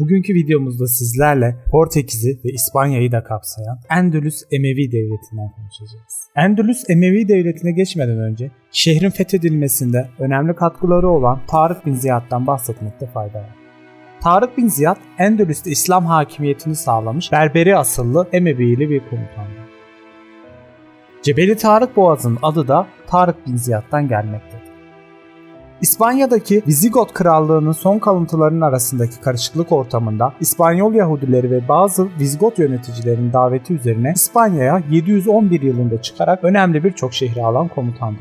Bugünkü videomuzda sizlerle Portekiz'i ve İspanya'yı da kapsayan Endülüs Emevi Devleti'nden konuşacağız. Endülüs Emevi Devleti'ne geçmeden önce şehrin fethedilmesinde önemli katkıları olan Tarık bin Ziyad'dan bahsetmekte fayda var. Tarık bin Ziyad, Endülüs'te İslam hakimiyetini sağlamış Berberi asıllı Emevili bir komutandı. Cebeli Tarık Boğazı'nın adı da Tarık bin Ziyad'dan gelmektedir. İspanya'daki Vizigot Krallığı'nın son kalıntılarının arasındaki karışıklık ortamında İspanyol Yahudileri ve bazı Vizigot yöneticilerinin daveti üzerine İspanya'ya 711 yılında çıkarak önemli birçok şehri alan komutandı.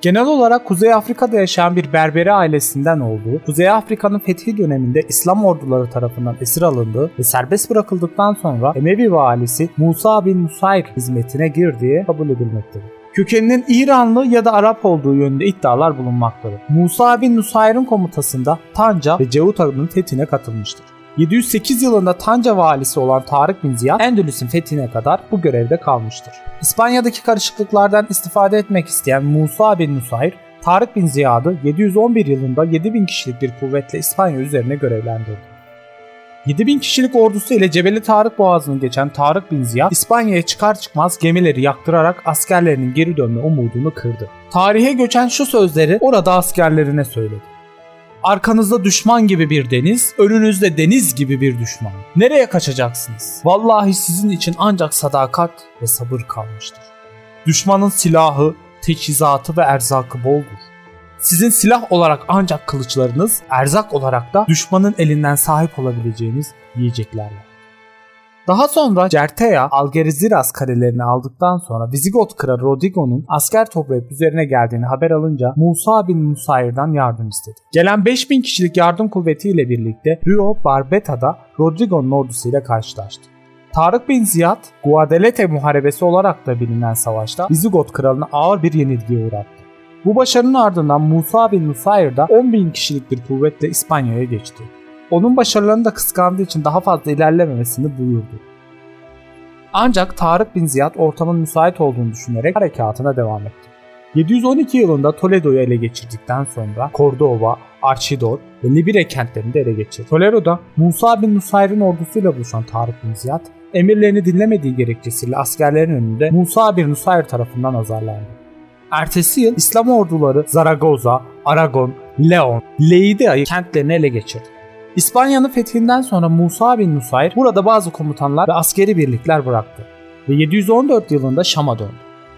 Genel olarak Kuzey Afrika'da yaşayan bir Berberi ailesinden olduğu, Kuzey Afrika'nın fethi döneminde İslam orduları tarafından esir alındığı ve serbest bırakıldıktan sonra Emevi valisi Musa bin Musayr hizmetine girdiği kabul edilmektedir. Kökeninin İranlı ya da Arap olduğu yönünde iddialar bulunmaktadır. Musa bin Nusayr'ın komutasında Tanca ve Ceuta'nın fethine katılmıştır. 708 yılında Tanca valisi olan Tarık bin Ziyad Endülüs'ün fethine kadar bu görevde kalmıştır. İspanya'daki karışıklıklardan istifade etmek isteyen Musa bin Nusayr, Tarık bin Ziyad'ı 711 yılında 7000 kişilik bir kuvvetle İspanya üzerine görevlendirdi. 7000 kişilik ordusu ile Cebeli Tarık Boğazı'nı geçen Tarık bin Ziyad, İspanya'ya çıkar çıkmaz gemileri yaktırarak askerlerinin geri dönme umudunu kırdı. Tarihe göçen şu sözleri orada askerlerine söyledi. Arkanızda düşman gibi bir deniz, önünüzde deniz gibi bir düşman. Nereye kaçacaksınız? Vallahi sizin için ancak sadakat ve sabır kalmıştır. Düşmanın silahı, teçhizatı ve erzakı boldur. Sizin silah olarak ancak kılıçlarınız, erzak olarak da düşmanın elinden sahip olabileceğiniz yiyecekler var. Daha sonra Certea, Algeriziras karelerini aldıktan sonra Vizigot kralı Rodrigo'nun asker toplayıp üzerine geldiğini haber alınca Musa bin Musayr'dan yardım istedi. Gelen 5000 kişilik yardım kuvvetiyle birlikte Rio Barbeta'da Rodrigo'nun ordusuyla karşılaştı. Tarık bin Ziyad, Guadalete Muharebesi olarak da bilinen savaşta Vizigot kralını ağır bir yenilgiye uğrattı. Bu başarının ardından Musa bin Nusayr da 10 bin kişilik bir kuvvetle İspanya'ya geçti. Onun başarılarını da kıskandığı için daha fazla ilerlememesini buyurdu. Ancak Tarık bin Ziyad ortamın müsait olduğunu düşünerek harekatına devam etti. 712 yılında Toledo'yu ele geçirdikten sonra Cordova, Archidor ve Libire kentlerini de ele geçirdi. Toledo'da Musa bin Nusayr'ın ordusuyla buluşan Tarık bin Ziyad, emirlerini dinlemediği gerekçesiyle askerlerin önünde Musa bin Nusayr tarafından azarlandı. Ertesi yıl İslam orduları Zaragoza, Aragon, Leon, Leida kentlerini ele geçirdi. İspanya'nın fethinden sonra Musa bin Nusayr burada bazı komutanlar ve askeri birlikler bıraktı ve 714 yılında Şam'a döndü.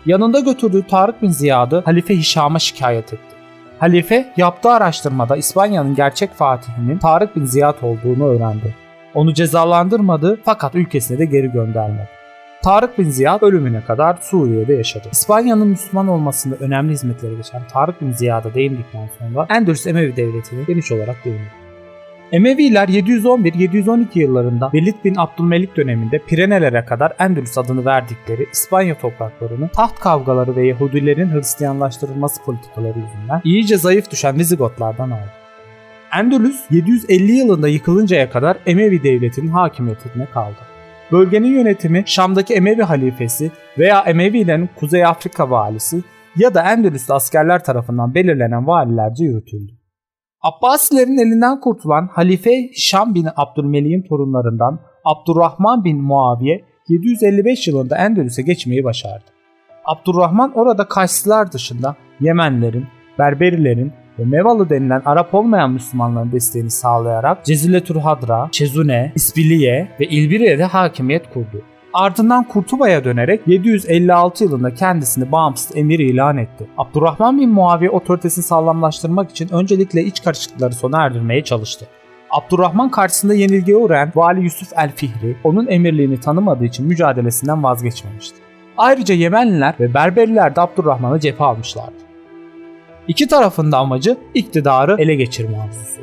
Yanında götürdüğü Tarık bin Ziyad'ı Halife Hişam'a şikayet etti. Halife yaptığı araştırmada İspanya'nın gerçek fatihinin Tarık bin Ziyad olduğunu öğrendi. Onu cezalandırmadı fakat ülkesine de geri göndermedi. Tarık bin Ziyad ölümüne kadar Suriye'de yaşadı. İspanya'nın Müslüman olmasında önemli hizmetleri geçen Tarık bin Ziyad'a değindikten sonra Endülüs Emevi Devleti'ni geniş olarak değindi. Emeviler 711-712 yıllarında Velid bin Abdülmelik döneminde Pirenelere kadar Endülüs adını verdikleri İspanya topraklarını taht kavgaları ve Yahudilerin Hristiyanlaştırılması politikaları yüzünden iyice zayıf düşen Vizigotlardan aldı. Endülüs 750 yılında yıkılıncaya kadar Emevi devletinin hakimiyetine kaldı. Bölgenin yönetimi Şam'daki Emevi halifesi veya Emevilerin Kuzey Afrika valisi ya da Endülüs'te askerler tarafından belirlenen valilerce yürütüldü. Abbasilerin elinden kurtulan Halife Şam bin Abdülmelik'in torunlarından Abdurrahman bin Muaviye 755 yılında Endülüs'e geçmeyi başardı. Abdurrahman orada Kayslılar dışında Yemenlerin, Berberilerin ve Mevalı denilen Arap olmayan Müslümanların desteğini sağlayarak Ceziletür Hadra, Çezune, İsbiliye ve İlbiriye'de hakimiyet kurdu. Ardından Kurtuba'ya dönerek 756 yılında kendisini bağımsız emir ilan etti. Abdurrahman bin Muaviye otoritesini sağlamlaştırmak için öncelikle iç karışıklıkları sona erdirmeye çalıştı. Abdurrahman karşısında yenilgiye uğrayan Vali Yusuf el-Fihri onun emirliğini tanımadığı için mücadelesinden vazgeçmemişti. Ayrıca Yemenliler ve Berberiler de Abdurrahman'a cephe almışlardı. İki tarafın da amacı iktidarı ele geçirme arzusu.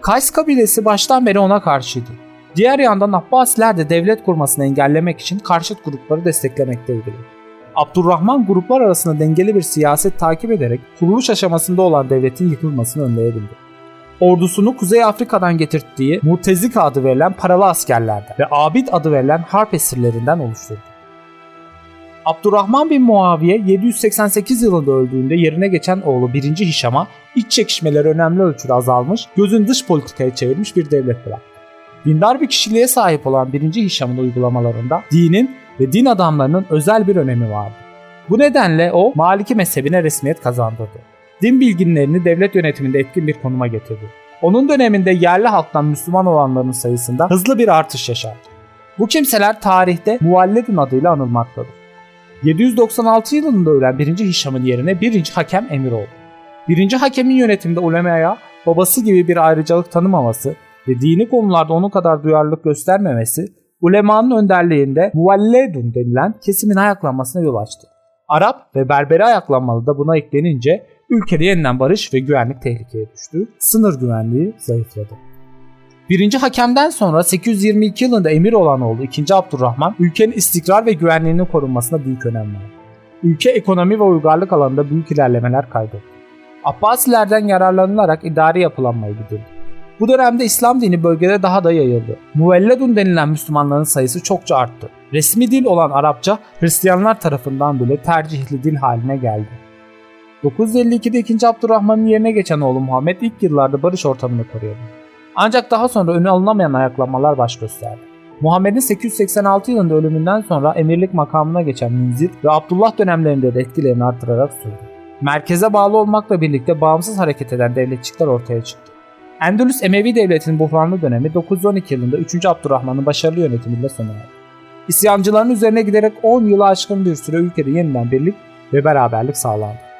Kays kabilesi baştan beri ona karşıydı. Diğer yandan Abbasiler de devlet kurmasını engellemek için karşıt grupları desteklemekteydi. Abdurrahman gruplar arasında dengeli bir siyaset takip ederek kuruluş aşamasında olan devletin yıkılmasını önleyebildi. Ordusunu Kuzey Afrika'dan getirttiği Murtezika adı verilen paralı askerlerden ve Abid adı verilen harp esirlerinden oluşturdu. Abdurrahman bin Muaviye 788 yılında öldüğünde yerine geçen oğlu 1. Hişam'a iç çekişmeleri önemli ölçüde azalmış, gözün dış politikaya çevirmiş bir devlet bıraktı. Dindar bir kişiliğe sahip olan 1. Hişam'ın uygulamalarında dinin ve din adamlarının özel bir önemi vardı. Bu nedenle o Maliki mezhebine resmiyet kazandırdı. Din bilginlerini devlet yönetiminde etkin bir konuma getirdi. Onun döneminde yerli halktan Müslüman olanların sayısında hızlı bir artış yaşandı. Bu kimseler tarihte Muvalledun adıyla anılmaktadır. 796 yılında ölen 1. Hişam'ın yerine 1. Hakem emir oldu. 1. Hakemin yönetiminde ulemaya babası gibi bir ayrıcalık tanımaması ve dini konularda onun kadar duyarlılık göstermemesi ulemanın önderliğinde Muvalledun denilen kesimin ayaklanmasına yol açtı. Arap ve Berberi ayaklanmalı da buna eklenince ülkede yeniden barış ve güvenlik tehlikeye düştü. Sınır güvenliği zayıfladı. Birinci hakemden sonra 822 yılında emir olan oğlu 2. Abdurrahman ülkenin istikrar ve güvenliğinin korunmasına büyük önem verdi. Ülke ekonomi ve uygarlık alanında büyük ilerlemeler kaydetti. Abbasilerden yararlanılarak idari yapılanmaya gidildi. Bu dönemde İslam dini bölgede daha da yayıldı. Muvelledun denilen Müslümanların sayısı çokça arttı. Resmi dil olan Arapça Hristiyanlar tarafından bile tercihli dil haline geldi. 952'de 2. Abdurrahman'ın yerine geçen oğlu Muhammed ilk yıllarda barış ortamını koruyordu. Ancak daha sonra önü alınamayan ayaklanmalar baş gösterdi. Muhammed'in 886 yılında ölümünden sonra emirlik makamına geçen Münzir ve Abdullah dönemlerinde de etkilerini artırarak sürdü. Merkeze bağlı olmakla birlikte bağımsız hareket eden devletçikler ortaya çıktı. Endülüs Emevi Devleti'nin buhranlı dönemi 912 yılında 3. Abdurrahman'ın başarılı yönetimiyle sona erdi. İsyancıların üzerine giderek 10 yılı aşkın bir süre ülkede yeniden birlik ve beraberlik sağlandı.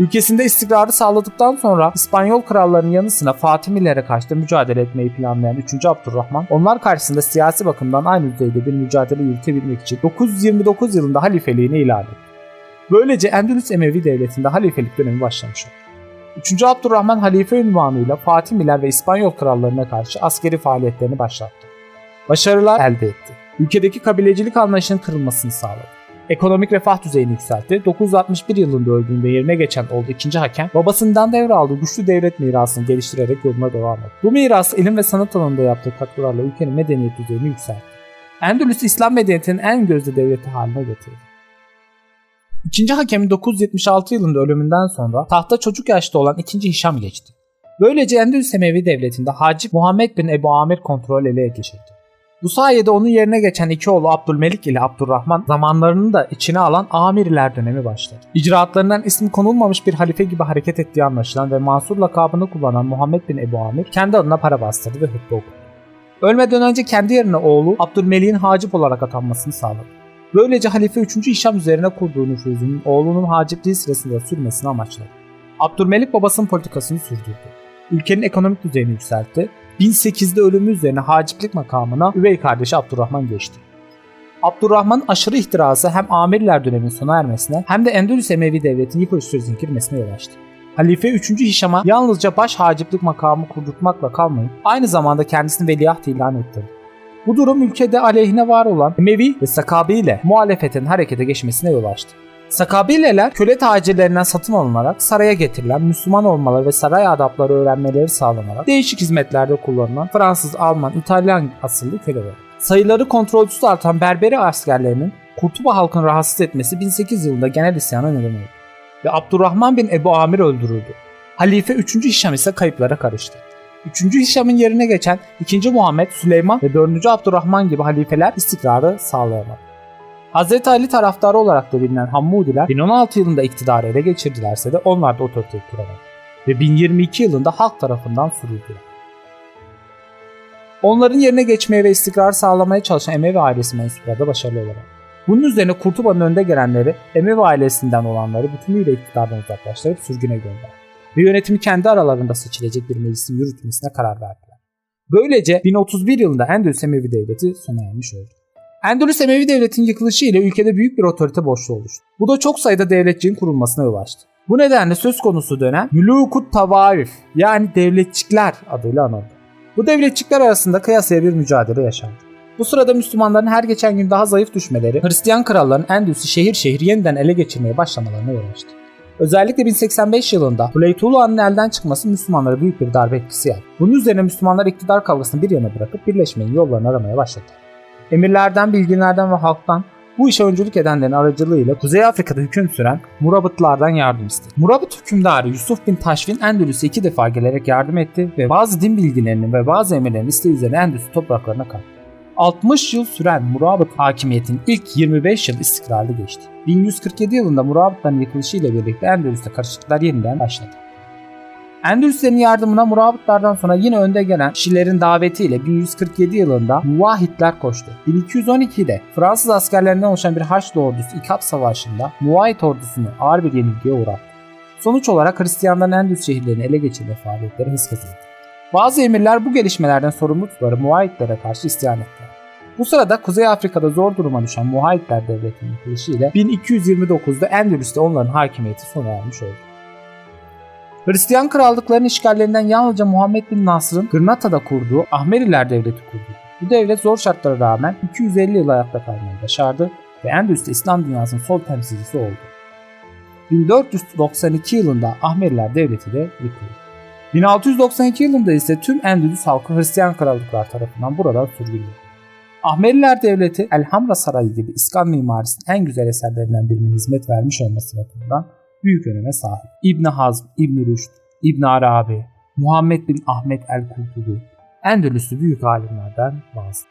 Ülkesinde istikrarı sağladıktan sonra İspanyol krallarının yanı sıra Fatimilere karşı mücadele etmeyi planlayan 3. Abdurrahman onlar karşısında siyasi bakımdan aynı düzeyde bir mücadele yürütebilmek için 929 yılında halifeliğini ilan etti. Böylece Endülüs Emevi Devleti'nde halifelik dönemi başlamış oldu. 3. Abdurrahman halife ünvanıyla Fatimiler ve İspanyol krallarına karşı askeri faaliyetlerini başlattı. Başarılar elde etti. Ülkedeki kabilecilik anlayışının kırılmasını sağladı. Ekonomik refah düzeyini yükseltti. 961 yılında öldüğünde yerine geçen oldu ikinci hakem, babasından devraldığı güçlü devlet mirasını geliştirerek yoluna devam etti. Bu miras ilim ve sanat alanında yaptığı katkılarla ülkenin medeniyet düzeyini yükseltti. Endülüs İslam medeniyetinin en gözde devleti haline getirdi. İkinci hakemin 976 yılında ölümünden sonra tahta çocuk yaşta olan ikinci Hişam geçti. Böylece Endülüs Emevi Devleti'nde Hacip Muhammed bin Ebu Amir kontrol ele geçirdi. Bu sayede onun yerine geçen iki oğlu Abdülmelik ile Abdurrahman zamanlarını da içine alan Amiriler dönemi başladı. İcraatlarından ismi konulmamış bir halife gibi hareket ettiği anlaşılan ve Mansur lakabını kullanan Muhammed bin Ebu Amir kendi adına para bastırdı ve hutbe okudu. Ölmeden önce kendi yerine oğlu Abdülmelik'in hacip olarak atanmasını sağladı. Böylece halife 3. Hişam üzerine kurduğu nüfuzunun oğlunun hacipliği sırasında sürmesini amaçladı. Abdülmelik babasının politikasını sürdürdü. Ülkenin ekonomik düzeyini yükseltti 1008'de ölümü üzerine haciplik makamına üvey kardeşi Abdurrahman geçti. Abdurrahman aşırı ihtirası hem Amirler döneminin sona ermesine hem de Endülüs Emevi devletinin yıkılış sürecine girmesine yol açtı. Halife 3. Hişam'a yalnızca baş haciplik makamı kurdurtmakla kalmayıp aynı zamanda kendisini veliaht ilan ettirdi. Bu durum ülkede aleyhine var olan Emevi ve Sakabi ile muhalefetin harekete geçmesine yol açtı. Sakabileler köle tacirlerinden satın alınarak saraya getirilen Müslüman olmaları ve saray adapları öğrenmeleri sağlanarak değişik hizmetlerde kullanılan Fransız, Alman, İtalyan asıllı köleler. Sayıları kontrolsüz artan Berberi askerlerinin Kurtuba halkını rahatsız etmesi 1008 yılında genel isyana neden oldu. Ve Abdurrahman bin Ebu Amir öldürüldü. Halife 3. Hişam ise kayıplara karıştı. 3. Hişam'ın yerine geçen 2. Muhammed, Süleyman ve 4. Abdurrahman gibi halifeler istikrarı sağlayamadı. Hz. Ali taraftarı olarak da bilinen Hammudiler 1016 yılında iktidarı ele geçirdilerse de onlar da otoriteyi kuramadı ve 1022 yılında halk tarafından sürüldüler. Onların yerine geçmeye ve istikrar sağlamaya çalışan Emevi ailesi mensupları da başarılı olarak. Bunun üzerine Kurtuba'nın önde gelenleri Emevi ailesinden olanları bütünüyle iktidardan uzaklaştırıp sürgüne gönderdi. Ve yönetimi kendi aralarında seçilecek bir meclisin yürütmesine karar verdiler. Böylece 1031 yılında Endülüs Emevi Devleti sona ermiş oldu. Endülüs Emevi Devleti'nin yıkılışı ile ülkede büyük bir otorite boşluğu oluştu. Bu da çok sayıda devletçiğin kurulmasına yol açtı. Bu nedenle söz konusu dönem Mülukut Tavaif yani devletçikler adıyla anıldı. Bu devletçikler arasında kıyasaya bir mücadele yaşandı. Bu sırada Müslümanların her geçen gün daha zayıf düşmeleri Hristiyan kralların Endülüs'ü şehir şehir yeniden ele geçirmeye başlamalarına yol açtı. Özellikle 1085 yılında Huleytulu'nun elden çıkması Müslümanlara büyük bir darbe etkisi yaptı. Bunun üzerine Müslümanlar iktidar kavgasını bir yana bırakıp birleşmenin yollarını aramaya başladı. Emirlerden, bilginlerden ve halktan Bu işe öncülük edenlerin aracılığıyla Kuzey Afrika'da hüküm süren Murabıtlardan yardım istedi. Murabıt hükümdarı Yusuf bin Taşfin Endülüs'e iki defa gelerek yardım etti ve bazı din bilgilerinin ve bazı emirlerin isteği üzerine Endülüs topraklarına kattı. 60 yıl süren Murabıt hakimiyetinin ilk 25 yıl istikrarlı geçti. 1147 yılında Murabıtların yıkılışıyla birlikte Endülüs'te karışıklıklar yeniden başladı. Endülüslerin yardımına Murabıtlardan sonra yine önde gelen Şilerin davetiyle 1147 yılında Muvahitler koştu. 1212'de Fransız askerlerinden oluşan bir Haçlı ordusu İkap Savaşı'nda Muvahit ordusunu ağır bir yenilgiye uğrattı. Sonuç olarak Hristiyanların Endülüs şehirlerini ele geçirme faaliyetleri hız kazandı. Bazı emirler bu gelişmelerden sorumlu tutuları Muvahitlere karşı isyan ettiler. Bu sırada Kuzey Afrika'da zor duruma düşen Muhayitler Devleti'nin yıkılışıyla 1229'da Endülüs'te onların hakimiyeti sona ermiş oldu. Hristiyan krallıkların işgallerinden yalnızca Muhammed bin Nasr'ın Gırnata'da kurduğu Ahmeriler Devleti kurdu. Bu devlet zor şartlara rağmen 250 yıl ayakta kalmayı başardı ve Endülüs'te İslam dünyasının sol temsilcisi oldu. 1492 yılında Ahmeriler Devleti de yıkıldı. 1692 yılında ise tüm Endülüs halkı Hristiyan krallıklar tarafından buradan sürgünlendi. Ahmeriler Devleti Elhamra Sarayı gibi İskan mimarisinin en güzel eserlerinden birine hizmet vermiş olması bakımından büyük öneme sahip. İbn Hazm, İbn Rüşd, İbn Arabi, Muhammed bin Ahmet el-Kurtubi, Endülüslü büyük alimlerden bazı.